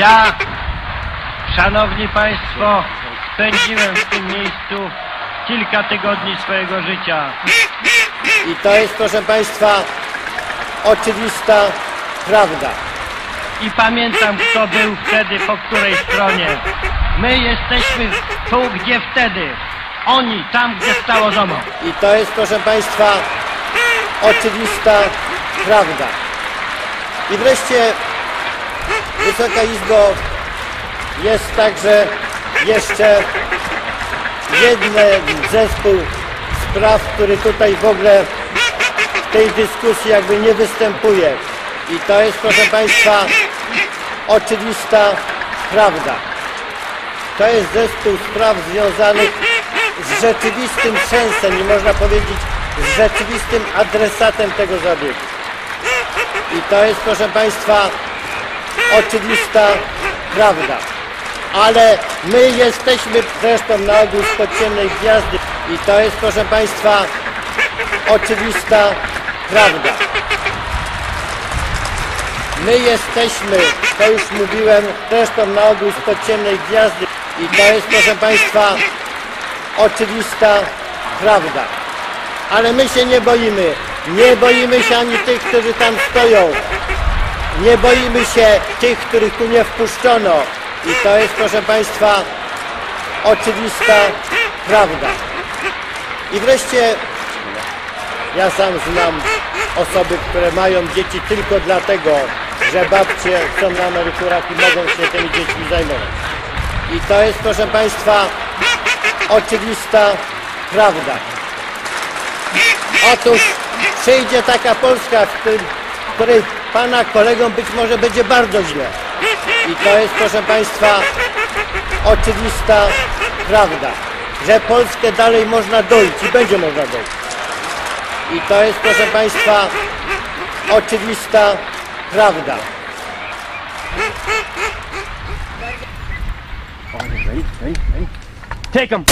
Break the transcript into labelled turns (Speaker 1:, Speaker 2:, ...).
Speaker 1: Ja, szanowni państwo, spędziłem w tym miejscu kilka tygodni swojego życia.
Speaker 2: I to jest, proszę Państwa, oczywista prawda.
Speaker 1: I pamiętam, kto był wtedy po której stronie. My jesteśmy tu, gdzie wtedy. Oni tam, gdzie stało domo.
Speaker 2: I to jest, proszę Państwa, oczywista prawda. I wreszcie, Wysoka Izbo, jest także jeszcze jeden zespół spraw, który tutaj w ogóle w tej dyskusji jakby nie występuje. I to jest, proszę Państwa, oczywista prawda. To jest zespół spraw związanych z rzeczywistym sensem i można powiedzieć z rzeczywistym adresatem tego zabiegu. I to jest, proszę Państwa, oczywista prawda. Ale my jesteśmy zresztą na ogół z podciemnej gwiazdy i to jest, proszę Państwa, oczywista prawda. My jesteśmy, to już mówiłem, zresztą na ogół z podciemnej gwiazdy i to jest, proszę Państwa, oczywista prawda. Ale my się nie boimy. Nie boimy się ani tych, którzy tam stoją. Nie boimy się tych, których tu nie wpuszczono. I to jest, proszę Państwa, oczywista prawda. I wreszcie ja sam znam osoby, które mają dzieci tylko dlatego, że babcie są na emeryturach i mogą się tymi dziećmi zajmować. I to jest, proszę Państwa, oczywista prawda. Otóż przyjdzie taka Polska, w której, której Pana kolegom być może będzie bardzo źle. I to jest, proszę Państwa, oczywista prawda, że Polskę dalej można dojść i będzie można dojść. I to jest, proszę Państwa, oczywista prawda.
Speaker 1: Take 'em.